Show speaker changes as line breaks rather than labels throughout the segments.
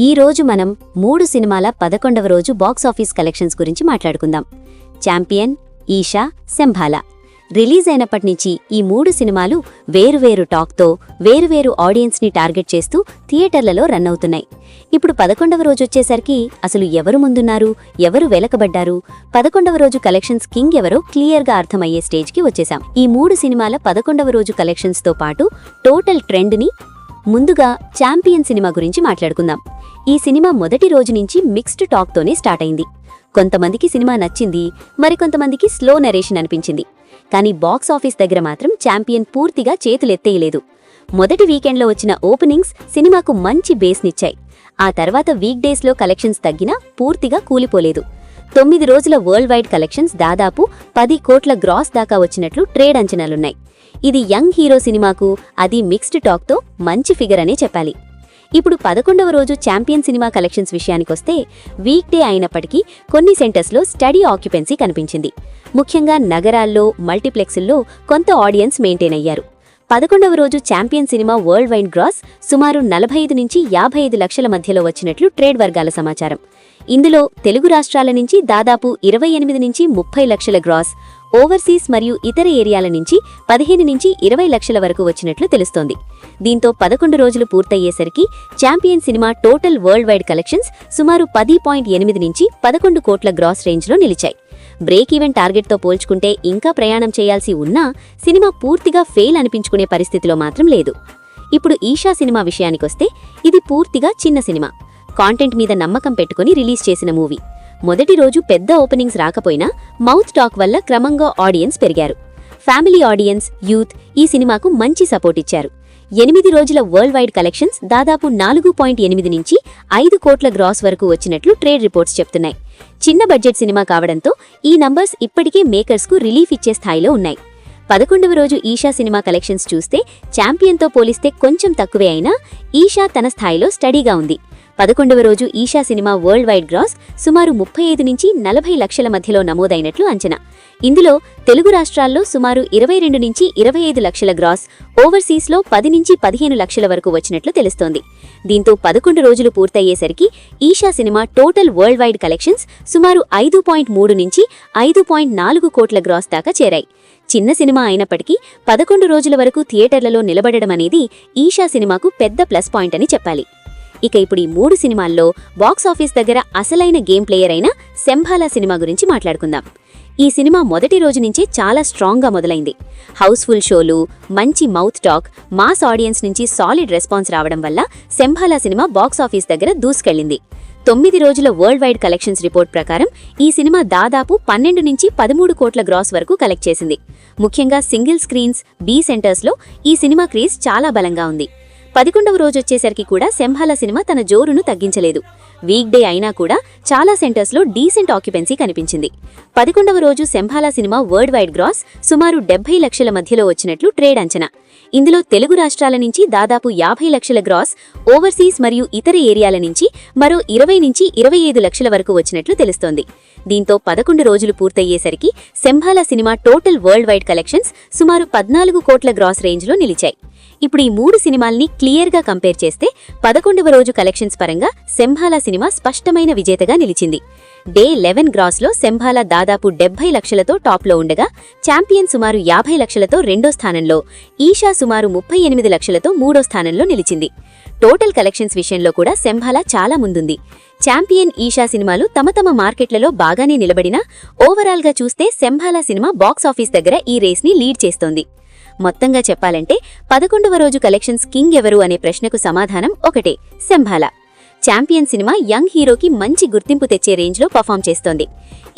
ఈ రోజు మనం మూడు సినిమాల పదకొండవ రోజు బాక్సాఫీస్ కలెక్షన్స్ గురించి మాట్లాడుకుందాం. ఛాంపియన్ ఈషా శంభాల. రిలీజ్ అయినప్పటి నుంచి ఈ మూడు సినిమాలు వేరువేరు టాక్తో వేరువేరు ఆడియన్స్ని టార్గెట్ చేస్తూ థియేటర్లలో రన్ అవుతున్నాయి. ఇప్పుడు పదకొండవ రోజు వచ్చేసరికి అసలు ఎవరు ముందున్నారు ఎవరు వెలకబడ్డారు? పదకొండవ రోజు కలెక్షన్స్ కింగ్ ఎవరో క్లియర్గా అర్థమయ్యే స్టేజ్కి వచ్చేసాం. ఈ మూడు సినిమాల పదకొండవ రోజు కలెక్షన్స్తో పాటు టోటల్ ట్రెండ్ని ముందుగా ఛాంపియన్ సినిమా గురించి మాట్లాడుకుందాం. ఈ సినిమా మొదటి రోజు నుంచి మిక్స్డ్ టాక్తోనే స్టార్ట్ అయింది. కొంతమందికి సినిమా నచ్చింది మరికొంతమందికి స్లో నెరేషన్ అనిపించింది. కానీ బాక్స్ ఆఫీస్ దగ్గర మాత్రం ఛాంపియన్ పూర్తిగా చేతులెత్తేయలేదు మొదటి వీకెండ్లో వచ్చిన ఓపెనింగ్స్ సినిమాకు మంచి బేస్నిచ్చాయి. ఆ తర్వాత వీక్ డేస్లో కలెక్షన్స్ తగ్గినా పూర్తిగా కూలిపోలేదు. తొమ్మిది రోజుల వరల్డ్ వైడ్ కలెక్షన్స్ దాదాపు పది కోట్ల గ్రాస్ దాకా వచ్చినట్లు ట్రేడ్ అంచనాలున్నాయి. ఇది యంగ్ హీరో సినిమాకు అది మిక్స్డ్ టాక్తో మంచి ఫిగర్ అనే చెప్పాలి. ఇప్పుడు పదకొండవ రోజు ఛాంపియన్ సినిమా కలెక్షన్స్ విషయానికొస్తే వీక్ డే అయినప్పటికీ కొన్ని సెంటర్స్లో స్టడీ ఆక్యుపెన్సీ కనిపించింది. ముఖ్యంగా నగరాల్లో మల్టీప్లెక్స్ల్లో కొంత ఆడియన్స్ మెయింటైన్ అయ్యారు. పదకొండవ రోజు Champion cinema world wide gross సుమారు నలభై ఐదు నుంచి యాభై ఐదు లక్షల మధ్యలో వచ్చినట్లు ట్రేడ్ వర్గాల సమాచారం. ఇందులో తెలుగు రాష్ట్రాల నుంచి దాదాపు ఇరవై ఎనిమిది నుంచి ముప్పై లక్షల గ్రాస్ ఓవర్సీస్ మరియు ఇతర ఏరియాల నుంచి పదిహేను నుంచి ఇరవై లక్షల వరకు వచ్చినట్లు తెలుస్తోంది. దీంతో పదకొండు రోజులు పూర్తయ్యేసరికి Champion cinema total world wide collections సుమారు పది పాయింట్ ఎనిమిది నుంచి పదకొండు కోట్ల గ్రాస్ రేంజ్లో నిలిచాయి. బ్రేక్ ఈవెన్ టార్గెట్తో పోల్చుకుంటే ఇంకా ప్రయాణం చేయాల్సి ఉన్నా సినిమా పూర్తిగా ఫెయిల్ అనిపించుకునే పరిస్థితిలో మాత్రం లేదు. ఇప్పుడు ఈషా సినిమా విషయానికొస్తే ఇది పూర్తిగా చిన్న సినిమా. కాంటెంట్ మీద నమ్మకం పెట్టుకుని రిలీజ్ చేసిన మూవీ. మొదటి రోజు పెద్ద ఓపెనింగ్స్ రాకపోయినా మౌత్ టాక్ వల్ల క్రమంగా ఆడియన్స్ పెరిగారు. ఫ్యామిలీ ఆడియన్స్ యూత్ ఈ సినిమాకు మంచి సపోర్ట్ ఇచ్చారు. ఎనిమిది రోజుల వరల్డ్ వైడ్ కలెక్షన్స్ దాదాపు నాలుగు పాయింట్ ఎనిమిది నుంచి ఐదు కోట్ల గ్రాస్ వరకు వచ్చినట్లు ట్రేడ్ రిపోర్ట్స్ చెప్తున్నాయి. చిన్న బడ్జెట్ సినిమా కావడంతో ఈ నంబర్స్ ఇప్పటికే మేకర్స్కు రిలీఫ్ ఇచ్చే స్థాయిలో ఉన్నాయి. పదకొండవ రోజు ఈషా సినిమా కలెక్షన్స్ చూస్తే ఛాంపియన్తో పోలిస్తే కొంచెం తక్కువే అయినా ఈషా తన స్థాయిలో స్టడీగా ఉంది. పదకొండవ రోజు Eesha cinema world wide gross సుమారు ముప్పై ఐదు నుంచి నలభై లక్షల మధ్యలో నమోదైనట్లు అంచనా. ఇందులో తెలుగు రాష్ట్రాల్లో సుమారు ఇరవై రెండు నుంచి ఇరవై ఐదు లక్షల గ్రాస్ ఓవర్సీస్లో పది నుంచి పదిహేను లక్షల వరకు వచ్చినట్లు తెలుస్తోంది. దీంతో పదకొండు రోజులు పూర్తయ్యేసరికి Eesha cinema total world wide collections సుమారు ఐదు పాయింట్ మూడు నుంచి ఐదు పాయింట్ నాలుగు కోట్ల గ్రాస్ దాకా చేరాయి. చిన్న సినిమా అయినప్పటికీ పదకొండు రోజుల వరకు థియేటర్లలో నిలబడడం అనేది ఈషా సినిమాకు పెద్ద ప్లస్ పాయింట్ అని చెప్పాలి. ఇక ఇప్పుడు ఈ మూడు సినిమాల్లో బాక్స్ ఆఫీస్ దగ్గర అసలైన గేమ్ ప్లేయర్ అయిన శంభాలా సినిమా గురించి మాట్లాడుకుందాం. ఈ సినిమా మొదటి రోజు నుంచే చాలా స్ట్రాంగ్గా మొదలైంది. హౌస్ఫుల్ షోలు మంచి మౌత్ టాక్ మాస్ ఆడియన్స్ నుంచి సాలిడ్ రెస్పాన్స్ రావడం వల్ల శంభాలా సినిమా బాక్స్ ఆఫీస్ దగ్గర దూసుకెళ్ళింది తొమ్మిది రోజుల వరల్డ్ వైడ్ కలెక్షన్స్ రిపోర్ట్ ప్రకారం ఈ సినిమా దాదాపు పన్నెండు నుంచి పదమూడు కోట్ల గ్రాస్ వరకు కలెక్ట్ చేసింది. ముఖ్యంగా సింగిల్ స్క్రీన్స్ బీ సెంటర్స్లో ఈ సినిమా క్రేజ్ చాలా బలంగా ఉంది. పదకొండవ రోజొచ్చేసరికి కూడా సింహాల సినిమా తన జోరును తగ్గించలేదు. వీక్ డే అయినా కూడా చాలా సెంటర్స్లో డీసెంట్ ఆక్యుపెన్సీ కనిపించింది. పదకొండవ రోజు Shambhala cinema world wide gross సుమారు డెబ్బై లక్షల మధ్యలో వచ్చినట్లు ట్రేడ్ అంచనా. ఇందులో తెలుగు రాష్ట్రాల నుంచి దాదాపు యాభై లక్షల గ్రాస్ ఓవర్సీస్ మరియు ఇతర ఏరియాల నుంచి మరో ఇరవై నుంచి ఇరవై ఐదు లక్షల వరకు వచ్చినట్లు తెలుస్తోంది. దీంతో పదకొండు రోజులు పూర్తయ్యేసరికి Shambhala cinema total world wide collections సుమారు పద్నాలుగు కోట్ల గ్రాస్ రేంజ్లో నిలిచాయి. ఇప్పుడు ఈ మూడు సినిమాల్ని క్లియర్గా కంపేర్ చేస్తే పదకొండవ రోజు కలెక్షన్స్ పరంగా శంభాలా సినిమా స్పష్టమైన విజేతగా నిలిచింది. డే లెవెన్ గ్రాస్లో శంభాలా దాదాపు డెబ్బై లక్షలతో టాప్లో ఉండగా ఛాంపియన్ సుమారు యాభై లక్షలతో రెండో స్థానంలో ఈషా సుమారు ముప్పై ఎనిమిది లక్షలతో మూడో స్థానంలో నిలిచింది. టోటల్ కలెక్షన్స్ విషయంలో కూడా శంభాలా చాలా ముందుంది. ఛాంపియన్ ఈషా సినిమాలు తమ తమ మార్కెట్లలో బాగానే నిలబడినా ఓవరాల్గా చూస్తే శంభాలా సినిమా బాక్స్ ఆఫీస్ దగ్గర ఈ రేస్ని లీడ్ చేస్తోంది. మొత్తంగా చెప్పాలంటే పదకొండవ రోజు కలెక్షన్స్ కింగ్ ఎవరు అనే ప్రశ్నకు సమాధానం ఒకటే శంభాల ఛాంపియన్ సినిమా యంగ్ హీరోకి మంచి గుర్తింపు తెచ్చే రేంజ్లో పర్ఫామ్ చేస్తోంది.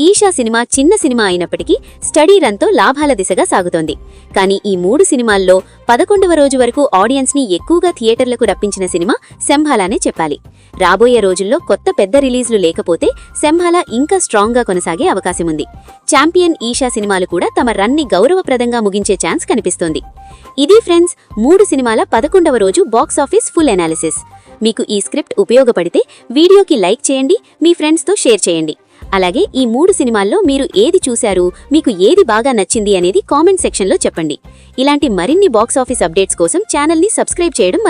ఈషా సినిమా చిన్న సినిమా అయినప్పటికీ స్టడీ రన్తో లాభాల దిశగా సాగుతోంది. కానీ ఈ మూడు సినిమాల్లో పదకొండవ రోజు వరకు ఆడియన్స్ని ఎక్కువగా థియేటర్లకు రప్పించిన సినిమా శంభాలానే చెప్పాలి. రాబోయే రోజుల్లో కొత్త పెద్ద రిలీజ్లు లేకపోతే శంభాల ఇంకా స్ట్రాంగ్గా కొనసాగే అవకాశం ఉంది. ఛాంపియన్ ఈషా సినిమాలు కూడా తమ రన్ని గౌరవప్రదంగా ముగించే ఛాన్స్ కనిపిస్తోంది. ఇది ఫ్రెండ్స్ మూడు సినిమాల పదకొండవ రోజు బాక్స్ ఆఫీస్ ఫుల్ అనాలిసిస్. మీకు ఈ స్క్రిప్ట్ ఉపయోగపడితే వీడియోకి లైక్ చేయండి మీ ఫ్రెండ్స్తో షేర్ చేయండి. అలాగే ఈ మూడు సినిమాల్లో మీరు ఏది చూశారు మీకు ఏది బాగా నచ్చింది అనేది కామెంట్ సెక్షన్లో చెప్పండి. ఇలాంటి మరిన్ని బాక్స్ ఆఫీస్ అప్డేట్స్ కోసం ఛానల్ని సబ్స్క్రైబ్ చేయడం